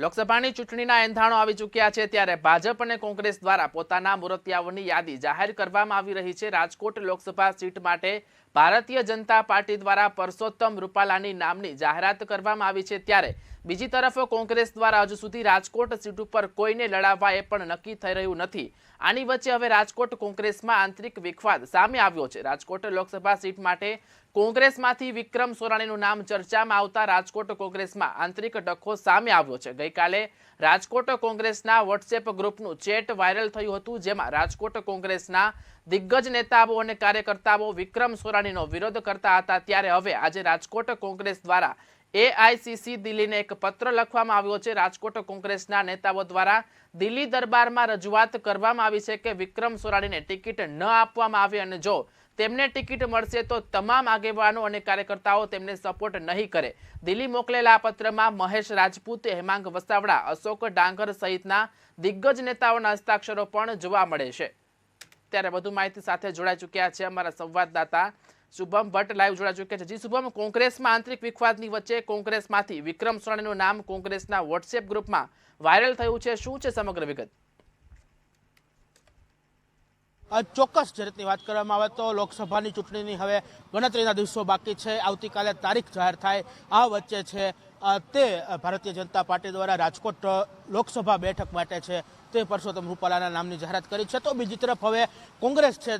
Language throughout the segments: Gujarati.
લોકસભાની ચૂંટણીના એંધાણો આવી ચૂક્યા છે ત્યારે ભાજપ અને કોંગ્રેસ દ્વારા પોતાના મુરતિયાઓની યાદી જાહેર કરવામાં આવી રહી છે. રાજકોટ લોકસભા સીટ માટે ભારતીય જનતા પાર્ટી દ્વારા પરસોત્તમ રૂપાલાની નામની જાહેરાત કરવામાં આવી છે ત્યારે બીજી તરફ કોંગ્રેસ દ્વારા હજુ સુધી રાજકોટ સીટ ઉપર કોઈને લડાવવા એ પણ નક્કી થઈ રહ્યું નથી. આની વચ્ચે હવે રાજકોટ કોંગ્રેસમાં આંતરિક વિખવાદ સામે આવ્યો છે. રાજકોટ લોકસભા સીટ માટે કોંગ્રેસમાંથી વિક્રમ સોરાણીનું નામ ચર્ચામાં આવતા રાજકોટ કોંગ્રેસમાં આંતરિક ડખો સામે આવ્યો છે. ગઈકાલે રાજકોટ કોંગ્રેસના વોટ્સએપ ગ્રુપનું ચેટ વાયરલ થયું હતું, જેમાં રાજકોટ કોંગ્રેસના દિગ્ગજ નેતાઓ અને કાર્યકર્તાઓ વિક્રમ સોરાણીનો વિરોધ કરતા હતા ત્યારે હવે આજે રાજકોટ કોંગ્રેસ દ્વારા એઆઈસીસી દિલ્હીને એક પત્ર લખવામાં આવ્યો છે. રાજકોટ કોંગ્રેસના નેતાઓ દ્વારા દિલ્હી દરબારમાં રજૂઆત કરવામાં આવી છે કે વિક્રમ સોરાણીને ટિકિટ ન આપવામાં આવે અને જો તેમને ટિકિટ મળશે તો તમામ આગેવાનો અને કાર્યકર્તાઓ તેમને સપોર્ટ નહીં કરે. દિલ્હી મોકલેલા આ પત્રમાં મહેશ રાજપૂત, હેમાંગ વસાવડા, અશોક ડાંગર સહિતના દિગ્ગજ નેતાઓના હસ્તાક્ષરો પણ જોવા મળે છે. ત્યારે વધુ માહિતી સાથે જોડાઈ ચૂક્યા છે અમારા સંવાદદાતા શુભમ ભટ્ટ લાઈવ જોડાઈ ચૂક્યા છે. જી શુભમ, કોંગ્રેસમાં આંતરિક વિખવાદની વચ્ચે કોંગ્રેસમાંથી વિક્રમ સોરાણીનું નામ કોંગ્રેસના વોટ્સએપ ગ્રુપમાં વાયરલ થયું છે. શું છે સમગ્ર વિગત? ચોક્કસ જે રીતની વાત કરવામાં આવે તો લોકસભાની ચૂંટણીની હવે ગણતરીના દિવસો બાકી છે. આવતીકાલે તારીખ જાહેર થાય. આ વચ્ચે છે તે ભારતીય જનતા પાર્ટી દ્વારા રાજકોટ લોકસભા બેઠક માટે છે તે પરસોત્તમ રૂપાલાના નામની જાહેરાત કરી છે. તો બીજી તરફ હવે કોંગ્રેસ છે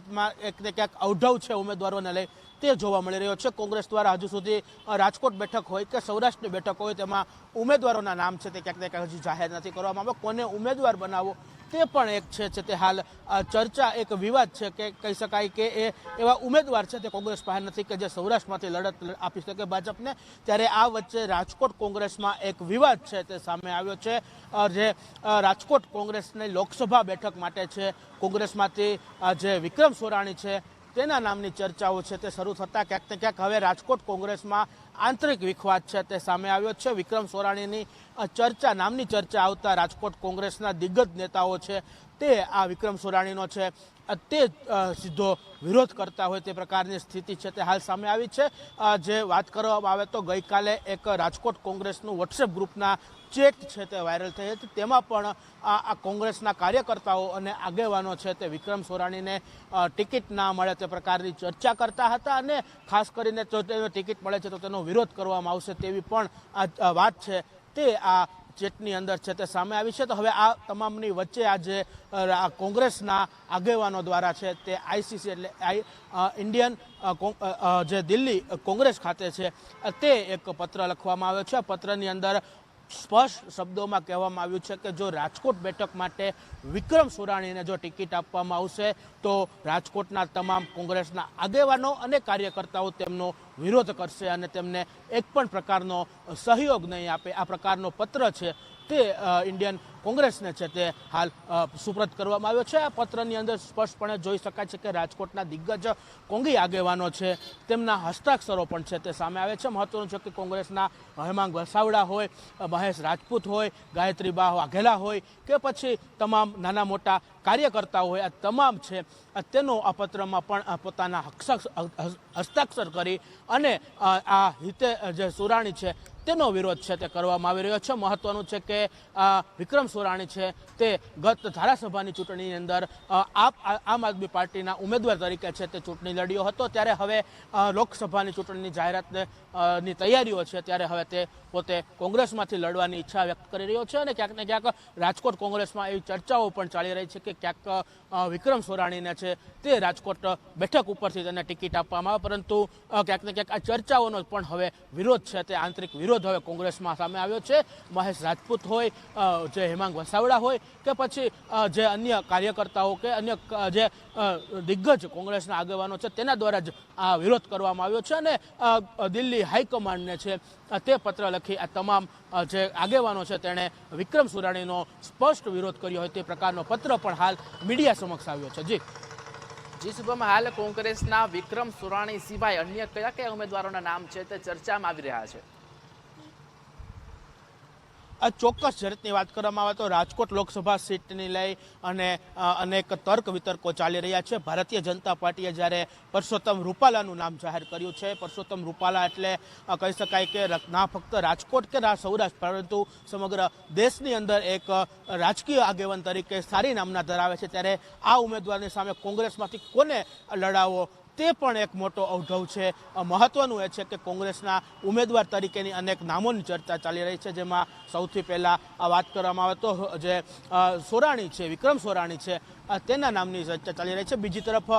એક ને ક્યાંક અવઢવ છે ઉમેદવારોને લઈ તે જોવા મળી રહ્યો છે. કોંગ્રેસ દ્વારા હજુ સુધી રાજકોટ બેઠક હોય કે સૌરાષ્ટ્રની બેઠક હોય તેમાં ઉમેદવારોના નામ છે તે ક્યાંક ને ક્યાંક હજી જાહેર નથી કરવામાં આવ્યો. કોને ઉમેદવાર બનાવવો તે પણ એક છે તે હાલ ચર્ચા, એક વિવાદ છે કે કહી શકાય કે એ એવા ઉમેદવાર છે તે કોંગ્રેસ પાસે નથી કે જે સૌરાષ્ટ્રમાંથી લડત આપી શકે ભાજપને. ત્યારે આ વચ્ચે રાજકોટ કોંગ્રેસમાં એક વિવાદ છે તે સામે આવ્યો છે. જે રાજકોટ કોંગ્રેસની લોકસભા બેઠક માટે છે. કોંગ્રેસમાંથી જે વિક્રમ સોરાણી છે, તેના નામની ચર્ચાઓ છે તે શરૂ થતાં ક્યાંક ને ક્યાંક. હવે રાજકોટ કોંગ્રેસમાં આંતરિક વિખવાદ છે તે સામે આવ્યો છે. વિક્રમ સોરાણીની ચર્ચા, નામની ચર્ચા આવતા રાજકોટ કોંગ્રેસના દિગ્ગજ નેતાઓ છે તે આ વિક્રમ સોરાણીનો છે. તે સીધો વિરોધ કરતા હોય તે પ્રકારની સ્થિતિ છે તે હાલ સામે આવી છે. જે વાત કરવામાં આવે તો ગઈકાલે એક રાજકોટ કોંગ્રેસનું વોટ્સએપ ગ્રુપના ચેટ છે તે વાયરલ થઈ હતી. તેમાં પણ આ કોંગ્રેસના કાર્યકર્તાઓ અને આગેવાનો છે તે વિક્રમ સોરાણીને ટિકિટ ના મળે તે પ્રકારની ચર્ચા કરતા હતા અને ખાસ કરીને જો ટિકિટ મળે છે તો તેનો વિરોધ કરવામાં આવશે તેવી પણ આ વાત છે. તે આ ચેટની અંદર છે તે સામે આવી છે. તો હવે આ તમામની વચ્ચે આજે આ કોંગ્રેસના આગેવાનો દ્વારા છે તે આઈસીસી એટલે આઈ ઇન્ડિયન જે દિલ્હી કોંગ્રેસ ખાતે છે, તે એક પત્ર લખવામાં આવ્યો છે. પત્રની અંદર સ્પષ્ટ શબ્દોમાં કહેવામાં આવ્યું છે કે જો રાજકોટ બેઠક માટે વિક્રમ સુરાણીને જો ટિકિટ આપવામાં આવશે, તો રાજકોટના તમામ કોંગ્રેસના આગેવાનો અને કાર્યકર્તાઓ તેમનો વિરોધ કરશે અને તેમને એક પણ પ્રકારનો સહયોગ નહીં આપે. આ પ્રકારનો પત્ર છે તે ઇન્ડિયન કોંગ્રેસને છે તે હાલ સુપ્રત કરવામાં આવ્યો છે. આ પત્રની અંદર સ્પષ્ટપણે જોઈ શકાય છે કે રાજકોટના દિગ્ગજ કોંગી આગેવાનો છે. તેમના હસ્તાક્ષરો પણ છે તે સામે આવે છે. મહત્વનું છે કે કોંગ્રેસના હેમાંગ વસાવડા હોય મહેશ રાજપૂત હોય, ગાયત્રી બા વાઘેલા હોય કે પછી તમામ નાના મોટા કાર્યકર્તાઓ હોય, આ તમામ છે. તેનો આ પત્રમાં પણ પોતાના હસ્તાક્ષર કરી અને આ હિતે જે સુરાણી છે તેનો વિરોધ છે તે કરવામાં આવી રહ્યો છે. મહત્વનું છે કે આ સોરાણી છે તે ગત ધારાસભાની ચૂંટણીની અંદર આપ આમ આદમી પાર્ટીના ઉમેદવાર તરીકે છે તે ચૂંટણી લડ્યો હતો. ત્યારે હવે લોકસભાની ચૂંટણીની જાહેરાતને તૈયારીઓ છે. ત્યારે હવે તે પોતે કોંગ્રેસમાંથી લડવાની ઈચ્છા વ્યક્ત કરી રહ્યો છે અને ક્યાંક ને ક્યાંક રાજકોટ કોંગ્રેસમાં એવી ચર્ચાઓ પણ ચાલી રહી છે કે ક્યાંક વિક્રમ સોરાણીને છે તે રાજકોટ બેઠક ઉપરથી તેને ટિકિટ આપવામાં આવે. પરંતુ ક્યાંક ને ક્યાંક આ ચર્ચાઓનો પણ હવે વિરોધ છે. તે આંતરિક વિરોધ હવે કોંગ્રેસમાં સામે આવ્યો છે. મહેશ રાજપૂત હોય જે હેમાંગ વસાવડા હોય કે પછી જે અન્ય કાર્યકર્તાઓ કે અન્ય જે દિગ્ગજ કોંગ્રેસના આગેવાનો છે, તેના દ્વારા જ આ વિરોધ કરવામાં આવ્યો છે અને દિલ્હી હાઈકમાન્ડને છે તે પત્ર લખી આ તમામ જે આગેવાનો છે તેણે વિક્રમ સુરાણીનો સ્પષ્ટ વિરોધ કર્યો હોય તે પ્રકારનો પત્ર પણ હાલ મીડિયા સમક્ષ આવ્યો છે. જી. જી, શુભમ. હાલ કોંગ્રેસના વિક્રમ સુરાણી સિવાય અન્ય કયા કયા ઉમેદવારોના નામ છે તે ચર્ચામાં આવી રહ્યા છે? ચોક્કસ ઝડપની વાત કરવામાં આવે તો રાજકોટ લોકસભા સીટની લઈ અને અનેક તર્ક વિતર્કો ચાલી રહ્યા છે. ભારતીય જનતા પાર્ટીએ જ્યારે પરસોત્તમ રૂપાલાનું નામ જાહેર કર્યું છે, પરસોત્તમ રૂપાલા એટલે કહી શકાય કે ના ફક્ત રાજકોટ કે સૌરાષ્ટ્ર, પરંતુ સમગ્ર દેશની અંદર એક રાજકીય આગેવાન તરીકે સારી નામના ધરાવે છે. ત્યારે આ ઉમેદવારની સામે કોંગ્રેસમાંથી કોને લડાવવો તે પણ એક મોટો અવઢવ છે. મહત્વનું એ છે કે કોંગ્રેસના ઉમેદવાર તરીકેની અનેક નામોની ચર્ચા ચાલી રહી છે, જેમાં સૌથી પહેલાં વાત કરવામાં આવે તો જે સોરાણી છે, વિક્રમ સોરાણી છે તેના નામની ચર્ચા ચાલી રહી છે. બીજી તરફ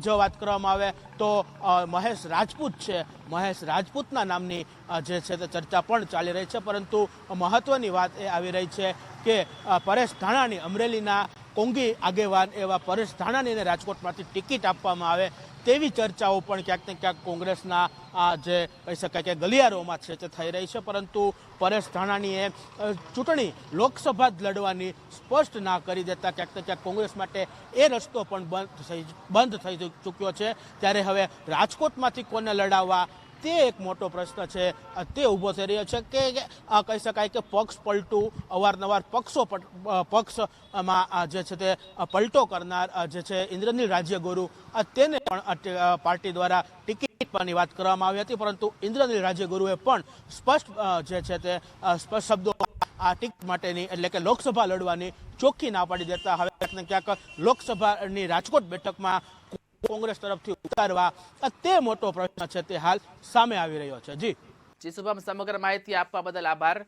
જો વાત કરવામાં આવે તો મહેશ રાજપૂત છે. મહેશ રાજપૂતના નામની જે છે તે ચર્ચા પણ ચાલી રહી છે. પરંતુ મહત્વની વાત એ આવી રહી છે કે પરેશ ધાણાની અમરેલીના કોંગી આગેવાન એવા પરેશ ધાણાનીને રાજકોટમાંથી ટિકિટ આપવામાં આવે તેવી ચર્ચાઓ પણ ક્યાંક ને ક્યાંક કોંગ્રેસના, આ જે કહી શકાય કે ગલિયારોમાં છે તે થઈ રહી છે. પરંતુ પરેશ ધાણાણીએ ચૂંટણી લોકસભા લડવાની સ્પષ્ટ ના કરી દેતા ક્યાંક ને ક્યાંક કોંગ્રેસ માટે એ રસ્તો પણ બંધ થઈ બંધ થઈ ચૂક્યો છે. ત્યારે હવે રાજકોટમાંથી કોને લડાવવા તે એક મોટો પ્રશ્ન છે. તે ઊભો થઈ રહ્યો છે કે આ કહી શકાય કે પક્ષ પલટું, અવારનવાર પક્ષો પક્ષમાં જે છે તે પલટો કરનાર જે છે ઇન્દ્રનીલ રાજ્યગુરુ તેને પણ પાર્ટી દ્વારા ટિકિટ આપવાની વાત કરવામાં આવી હતી, પરંતુ ઇન્દ્રનીલ રાજ્યગુરુએ પણ સ્પષ્ટ જે છે તે સ્પષ્ટ શબ્દો આ ટિકિટ માટેની, એટલે કે લોકસભા લડવાની ચોખ્ખી ના પાડી દેતા. હવે ક્યાંક ક્યાંક લોકસભાની રાજકોટ બેઠકમાં કોંગ્રેસ તરફથી ઉતારવા તે મોટો પ્રશ્ન છે તે હાલ સામે આવી રહ્યો છે. જી. જી, શુભમ, સમગ્ર માહિતી આપવા બદલ આભાર.